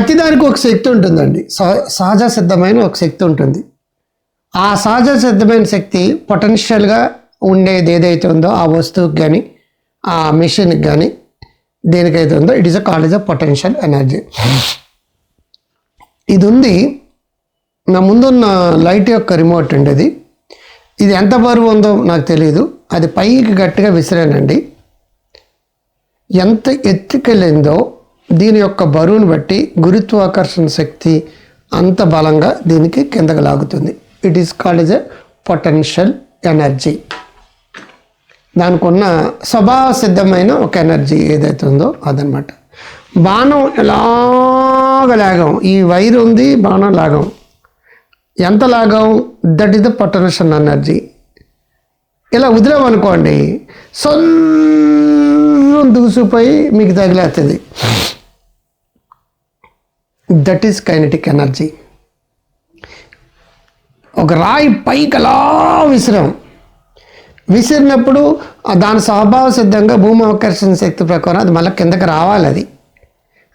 ప్రతిదానికి ఒక శక్తి ఉంటుందండి. సహజ సిద్ధమైన ఒక శక్తి ఉంటుంది. ఆ సహజ సిద్ధమైన శక్తి పొటెన్షియల్గా ఉండేది ఏదైతే ఉందో ఆ వస్తువుకి కానీ ఆ మిషన్కి కానీ దేనికైతే ఉందో it is a college of potential energy ఇది ఉంది నా ముందున్న లైట్ యొక్క రిమోట్ అండి అది. ఇది ఎంత బరువు ఉందో నాకు తెలియదు అది పైకి గట్టిగా విసిరానండి. ఎంత ఎత్తుకెళ్ళిందో దీని యొక్క బరువును బట్టి గురుత్వాకర్షణ శక్తి అంత బలంగా దీనికి కిందకు లాగుతుంది. It is called as a potential energy దానికి ఉన్న స్వభావ సిద్ధమైన ఒక ఎనర్జీ ఏదైతే ఉందో అదనమాట బాణం ఎలాగ లాగం? ఈ వైర్ ఉంది బాణం లాగం. ఎంత లాగం? That is the potential energy ఇలా వదిలేమనుకోండి సొల్లు దూసిపోయి మీకు తగిలేస్తుంది దట్ ఈస్ కైనటిక్ ఎనర్జీ ఒక రాయి పైకి అలా విసిరాం. విసిరినప్పుడు దాని స్వభావ సిద్ధంగా భూమి ఆకర్షణ శక్తి ప్రకారం అది మళ్ళీ కిందకి రావాలి అది.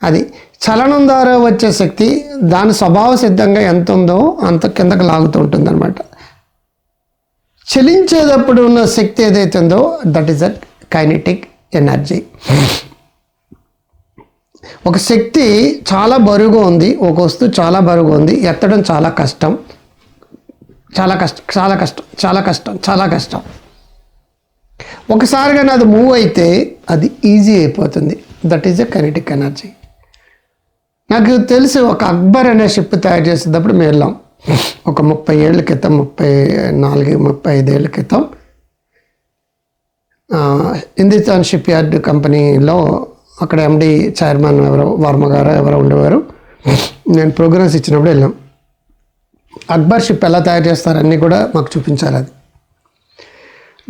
అది చలనం ద్వారా వచ్చే శక్తి దాని స్వభావ సిద్ధంగా ఎంత ఉందో అంత కిందకి లాగుతూ ఉంటుంది అనమాట చలించేటప్పుడు ఉన్న శక్తి ఏదైతే ఉందో that is a kinetic energy ఒక శక్తి చాలా బరువుగా ఉంది ఒక వస్తువు చాలా బరువుగా ఉంది ఎత్తడం చాలా కష్టం. చాలా కష్టం చాలా కష్టం చాలా కష్టం చాలా కష్టం. ఒకసారిగా అది మూవ్ అయితే అది ఈజీ అయిపోతుంది. That is a kinetic energy నాకు తెలిసి ఒక అక్బర్ అనే షిప్ తయారు చేసేటప్పుడు మేము వెళ్ళాం. ఒక ముప్పై ఏళ్ళ క్రితం ముప్పై నాలుగు ముప్పై ఐదేళ్ళ క్రితం హిందుస్థాన్ షిప్ యార్డ్ కంపెనీలో అక్కడ ఎండి చైర్మన్ ఎవరో వర్మ గారు ఎవరో ఉండేవారు. నేను ప్రోగ్రామ్స్ ఇచ్చినప్పుడు వెళ్ళాం. అక్బర్ షిప్ ఎలా తయారు చేస్తారన్నీ కూడా మాకు చూపించాలి అది.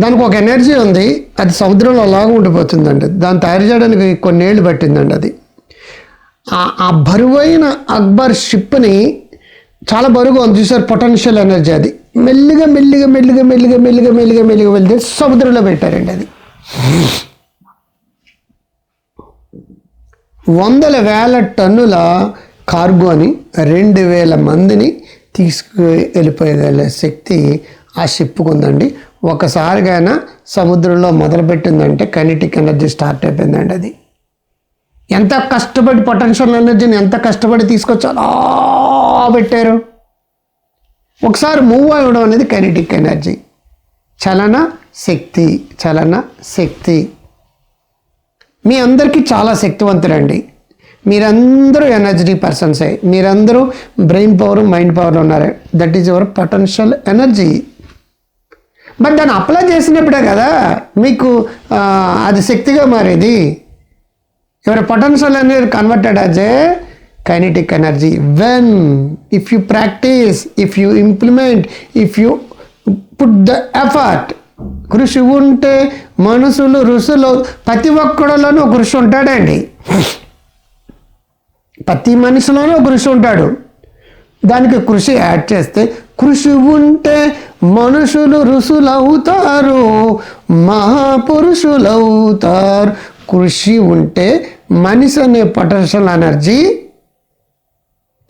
దానికి ఒక ఎనర్జీ ఉంది. అది సముద్రంలో అలాగా ఉండిపోతుందండి. దాన్ని తయారు చేయడానికి కొన్నేళ్ళు పట్టిందండి అది. ఆ- ఆ బరువైన అక్బర్ షిప్ని చాలా బరువుగా ఉంది. చూసారు పొటెన్షియల్ ఎనర్జీ అది. మెల్లిగా మెల్లిగా మెల్లిగా మెల్లిగా మెల్లిగా మెల్లిగా మెల్లిగా వెళ్తే సముద్రంలో పెట్టారండి అది. వందల వేల టన్నుల కార్గోని రెండు వేల మందిని తీసుకు వెళ్ళిపోయగల శక్తి ఆ షిప్కు ఉందండి ఒకసారిగా సముద్రంలో మొదలుపెట్టిందంటే కైనటిక్ ఎనర్జీ స్టార్ట్ అయిపోయిందండి అది. ఎంత కష్టపడి పొటెన్షియల్ ఎనర్జీని ఎంత కష్టపడి తీసుకొచ్చి అలా పెట్టారు. ఒకసారి మూవ్ అవ్వడం అనేది కైనటిక్ ఎనర్జీ. చలన శక్తి చలన శక్తి. మీ అందరికీ చాలా శక్తివంతులండి. మీరందరూ ఎనర్జీ పర్సన్సే. మీరందరూ బ్రెయిన్ పవర్ మైండ్ పవర్ ఉన్నారు. That is your potential energy. But దాన్ని అప్లై చేసినప్పుడే కదా మీకు అది శక్తిగా మారేది. Your potential energy converted as a kinetic energy. When if you practice if you implement if you put the effort కృషి ఉంటే మనుషులు ఋషులు ప్రతి ఒక్కడలోనూ ఒక ఋషి ఉంటాడండి. ప్రతి మనిషిలోనూ ఒక ఋషి ఉంటాడు. దానికి కృషి యాడ్ చేస్తే కృషి ఉంటే మనుషులు ఋషులు అవుతారు మహాపురుషులు అవుతారు కృషి ఉంటే మనిషి అనే పొటెన్షియల్ ఎనర్జీ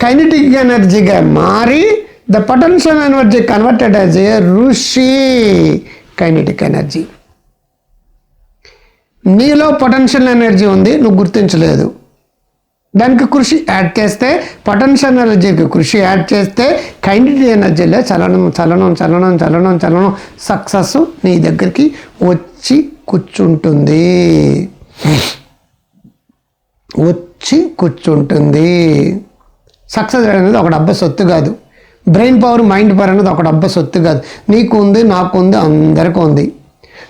కైనటిక్ ఎనర్జీగా మారి the potential energy converted as a ఋషి. Kinetic energy. నీలో పొటెన్షియల్ ఎనర్జీ ఉంది నువ్వు గుర్తించలేదు. దానికి కృషి యాడ్ చేస్తే పొటెన్షియల్ ఎనర్జీకి కృషి యాడ్ చేస్తే కైనటిక్ ఎనర్జీలో చలనం చలనం చలనం చలనం చలనం సక్సెస్ నీ దగ్గరికి వచ్చి కూర్చుంటుంది. వచ్చి కూర్చుంటుంది. సక్సెస్ అనేది ఒక డబ్బా సొత్తు కాదు. బ్రెయిన్ పవర్ మైండ్ పవర్ అనేది ఒక డబ్బా సొత్తు కాదు. నీకు ఉంది నాకు ఉంది అందరికీ ఉంది.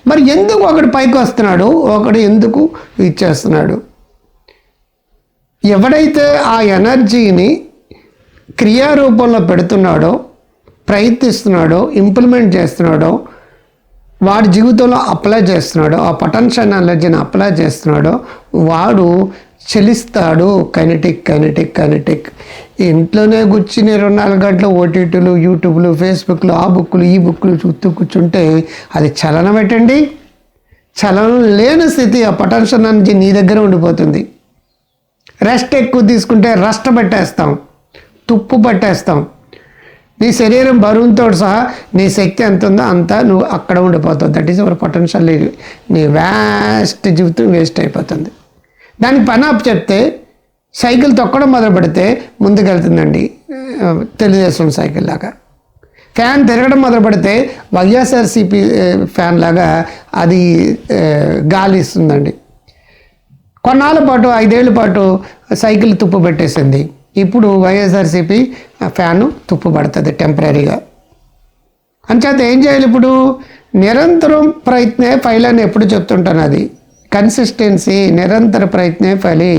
మరి ఎందుకు ఒకడు పైకి వస్తున్నాడు? ఒకడు ఎందుకు ఇచ్చేస్తున్నాడు? ఎవడైతే ఆ ఎనర్జీని క్రియారూపంలో పెడుతున్నాడో ప్రయత్నిస్తున్నాడో ఇంప్లిమెంట్ చేస్తున్నాడో వాడి జీవితంలో అప్లై చేస్తున్నాడో ఆ పొటెన్షియల్ ఎనర్జీని అప్లై చేస్తున్నాడో వాడు చెలిస్తాడు. కైనటిక్ కైనటిక్ కైనటిక్ ఇంట్లోనే కూర్చుని ఇరవై నాలుగు గంటలు ఓటీటీలు యూట్యూబ్లు ఫేస్బుక్లు ఆ బుక్లు ఈ బుక్లు చూస్తూ కూర్చుంటే అది చలనం పెట్టండి చలనం లేని స్థితి ఆ పొటెన్షియల్ అనేది నీ దగ్గర ఉండిపోతుంది. రెస్ట్ ఎక్కువ తీసుకుంటే రెస్ట్ పట్టేస్తాం తుప్పు పట్టేస్తాం. నీ శరీరం బరువుతో సహా నీ శక్తి ఎంత ఉందో అంతా నువ్వు అక్కడ ఉండిపోతావు. దట్ ఈస్ అవర్ పొటెన్షియల్ నీ వ్యాస్ట్ జీవితం వేస్ట్ అయిపోతుంది. దానికి పని అప్ చెప్తే సైకిల్ తొక్కడం మొదలు పెడితే ముందుకెళ్తుందండి. తెలుగుదేశం సైకిల్ లాగా. ఫ్యాన్ తిరగడం మొదలు పెడితే వైఎస్ఆర్సీపీ ఫ్యాన్ లాగా అది గాలి ఇస్తుందండి. కొన్నాళ్ళ పాటు ఐదేళ్ళ పాటు సైకిల్ తుప్పు పెట్టేసింది. ఇప్పుడు వైఎస్ఆర్సీపీ ఫ్యాను తుప్పు పడుతుంది టెంపరీగా. అంచేత ఏం చేయాలి ఇప్పుడు? నిరంతరం ప్రయత్నే ఫైల్ అని ఎప్పుడు చెప్తుంటాను అది. కన్సిస్టెన్సీ నిరంతర ప్రయత్నే ఫలి.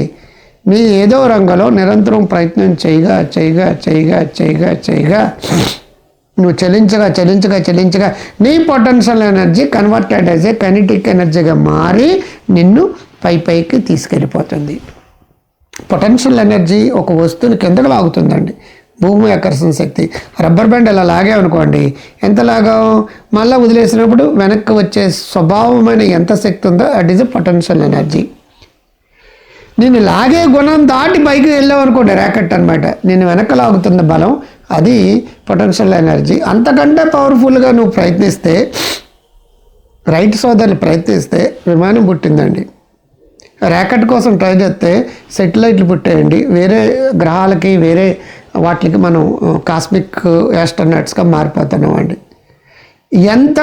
మీ ఏదో రంగంలో నిరంతరం ప్రయత్నం చేయగా చేయగా చేయగా చేయగా చేయగా నువ్వు చలించగా చలించగా చలించగా నీ potential energy converted as a kinetic ఎనర్జీగా మారి నిన్ను పై పైకి తీసుకెళ్ళిపోతుంది. పొటెన్షియల్ ఎనర్జీ ఒక వస్తువుని కిందకు లాగుతుందండి. భూమి ఆకర్షణ శక్తి. రబ్బర్ బ్యాండ్ ఇలా లాగామనుకోండి ఎంత లాగాం? మళ్ళీ వదిలేసినప్పుడు వెనక్కి వచ్చే స్వభావమైన ఎంత శక్తి ఉందో that is a potential energy నేను లాగే గుణం దాటి పైకి వెళ్ళావు అనుకోండి ర్యాకెట్ అనమాట నేను వెనక లాగుతున్న బలం అది పొటెన్షియల్ ఎనర్జీ అంతకంటే పవర్ఫుల్గా నువ్వు ప్రయత్నిస్తే రైట్ సోదరులు ప్రయత్నిస్తే విమానం పుట్టిందండి. ర్యాకెట్ కోసం ట్రై చేస్తే సెటిలైట్లు పుట్టేయండి. వేరే గ్రహాలకి వేరే వాటికి మనం uh, కాస్మిక్ యాస్ట్రనట్స్గా uh, మారిపోతున్నాం అండి ఎంత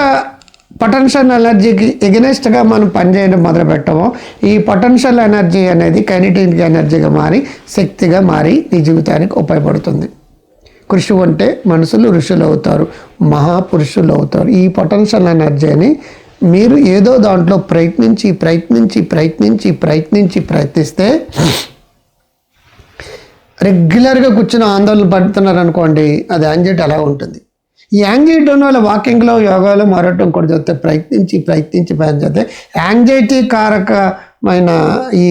పొటెన్షియల్ ఎనర్జీకి ఎగనెస్ట్గా మనం పనిచేయడం మొదలు పెట్టామో ఈ పొటెన్షియల్ ఎనర్జీ అనేది కైనటిక్ ఎనర్జీగా మారి శక్తిగా మారి నీ జీవితానికి ఉపయోగపడుతుంది. కృషి ఉంటే మనుషులు ఋషులు అవుతారు మహాపురుషులు అవుతారు. ఈ పొటెన్షియల్ ఎనర్జీని మీరు ఏదో దాంట్లో ప్రయత్నించి ప్రయత్నించి ప్రయత్నించి ప్రయత్నించి ప్రయత్నిస్తే రెగ్యులర్గా కూర్చుని ఆందోళన పడుతున్నారు అనుకోండి అది యాంగ్జైటీ అలా ఉంటుంది. ఈ యాంగ్జైటీ ఉన్న వాళ్ళ వాకింగ్లో యోగాలో మరొకటి కూడా చదివితే ప్రయత్నించి ప్రయత్నించి ప్రయత్నిస్తే యాంగ్జైటీ కారకమైన ఈ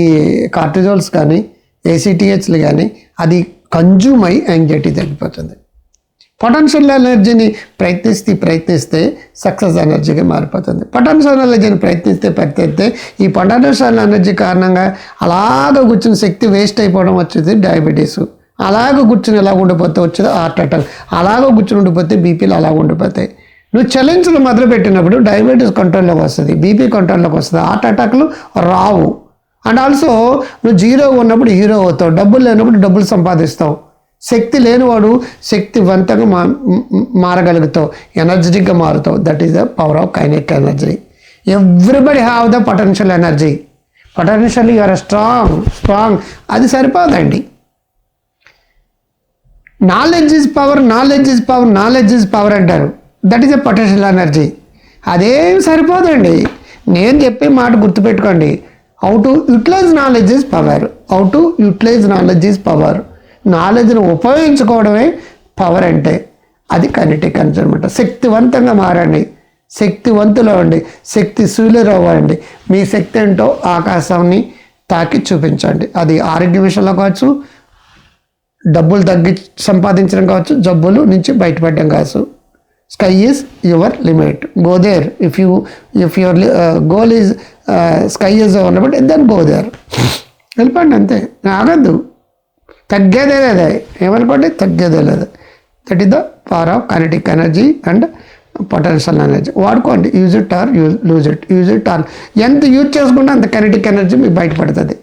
కార్టిజోల్స్ కానీ ఏసీటీహెచ్లు కానీ అది కన్జ్యూమ్ అయి యాంగ్జైటీ తగ్గిపోతుంది. పొటెన్షియల్ ఎనర్జీని ప్రయత్నిస్తే ప్రయత్నిస్తే సక్సెస్ ఎనర్జీగా మారిపోతుంది. పొటెన్షియల్ ఎనర్జీని ప్రయత్నిస్తే ప్రయత్నిస్తే ఈ పొటెన్షియల్ ఎనర్జీ కారణంగా అలాగ కూర్చున్న శక్తి వేస్ట్ అయిపోవడం వచ్చేది డయాబెటీస్ అలాగ కూర్చుని ఎలా ఉండిపోతే వచ్చేది హార్ట్ అటాక్. అలాగ కూర్చుని ఉండిపోతే బీపీలు అలాగ ఉండిపోతాయి. నువ్వు చలించడం మొదలు పెట్టినప్పుడు డయాబెటీస్ కంట్రోల్లోకి వస్తుంది బీపీ కంట్రోల్లోకి వస్తుంది హార్ట్ అటాక్లు రావు. అండ్ ఆల్సో నువ్వు జీరో ఉన్నప్పుడు హీరో అవుతావు డబ్బులు లేనప్పుడు డబ్బులు సంపాదిస్తావు. శక్తి లేనివాడు శక్తివంతంగా మా మారగలుగుతావు ఎనర్జెటిక్గా మారుతావు. That is the power of kinetic energy everybody have the potential energy potential you are strong strong అది సరిపోదండి. Knowledge is power knowledge is power knowledge is power అంటారు. That is a potential energy అదేం సరిపోదండి. నేను చెప్పే మాట గుర్తుపెట్టుకోండి. How to utilize knowledge is power how to utilize knowledge is power నాలెడ్జ్ని ఉపయోగించుకోవడమే పవర్ అంటే. అది కనెక్టిక్ ఎనర్జీ అనమాట శక్తివంతంగా మారండి. శక్తివంతులు అవ్వండి. శక్తి సూర్యులు అవ్వండి. మీ శక్తి ఏంటో ఆకాశాన్ని తాకి చూపించండి. అది ఆరోగ్య విషయంలో కావచ్చు డబ్బులు తగ్గి సంపాదించడం కావచ్చు జబ్బులు నుంచి బయటపడడం కావచ్చు. Sky is your limit go there if you if your goal is sky is ఉన్నప్పుడు దెన్ గో దేర్ వెళ్ళిపోండి అంతే. ఆగద్దు. తగ్గేదే లేదా. ఏమనుకోండి? తగ్గేదే లేదు. That is the power of kinetic energy and potential energy వాడుకోండి. Use it or use lose it use it or ఎంత యూజ్ చేసుకుంటే అంత కనెటిక్ ఎనర్జీ మీకు బయటపడుతుంది.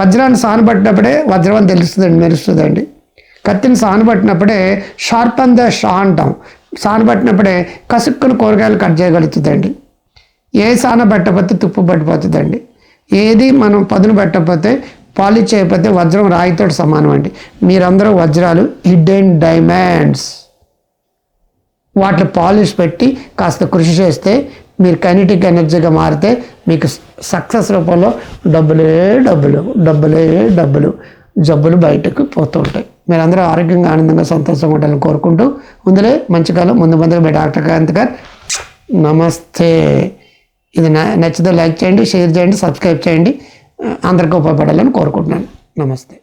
వజ్రాన్ని సానబట్టినప్పుడే వజ్రం అని తెలుస్తుందండి మెరుస్తుందండి. కత్తిని సానబట్టినప్పుడే షార్ప్ అండ్ ద షా అంటాం. సానబట్టినప్పుడే కసుక్కుని కూరగాయలు కట్ చేయగలుగుతుందండి. ఏ సాన పెట్టకపోతే తుప్పు పట్టిపోతుందండి. ఏది మనం పదును పెట్టకపోతే పాలిష్ చేయకపోతే వజ్రం రాయితో సమానం అండి మీరందరూ వజ్రాలు హిడెన్ డైమండ్స్. వాటిని పాలిష్ పెట్టి కాస్త కృషి చేస్తే మీరు కైనటిక్ ఎనర్జీగా మారితే మీకు సక్సెస్ రూపంలో డబ్బులే డబ్బులు డబ్బులే డబ్బులు జబ్బులు బయటకు పోతుంటాయి మీరందరూ ఆరోగ్యంగా ఆనందంగా సంతోషంగా ఉండాలని కోరుకుంటూ ముందులే మంచి కాలం. ముందు ముందుగా మీ డాక్టర్ కాంత్ గారు నమస్తే. ఇది నచ్చితే లైక్ చేయండి షేర్ చేయండి సబ్స్క్రైబ్ చేయండి. అందరికీ ఉపయోగపడాలని కోరుకుంటున్నాను. నమస్తే.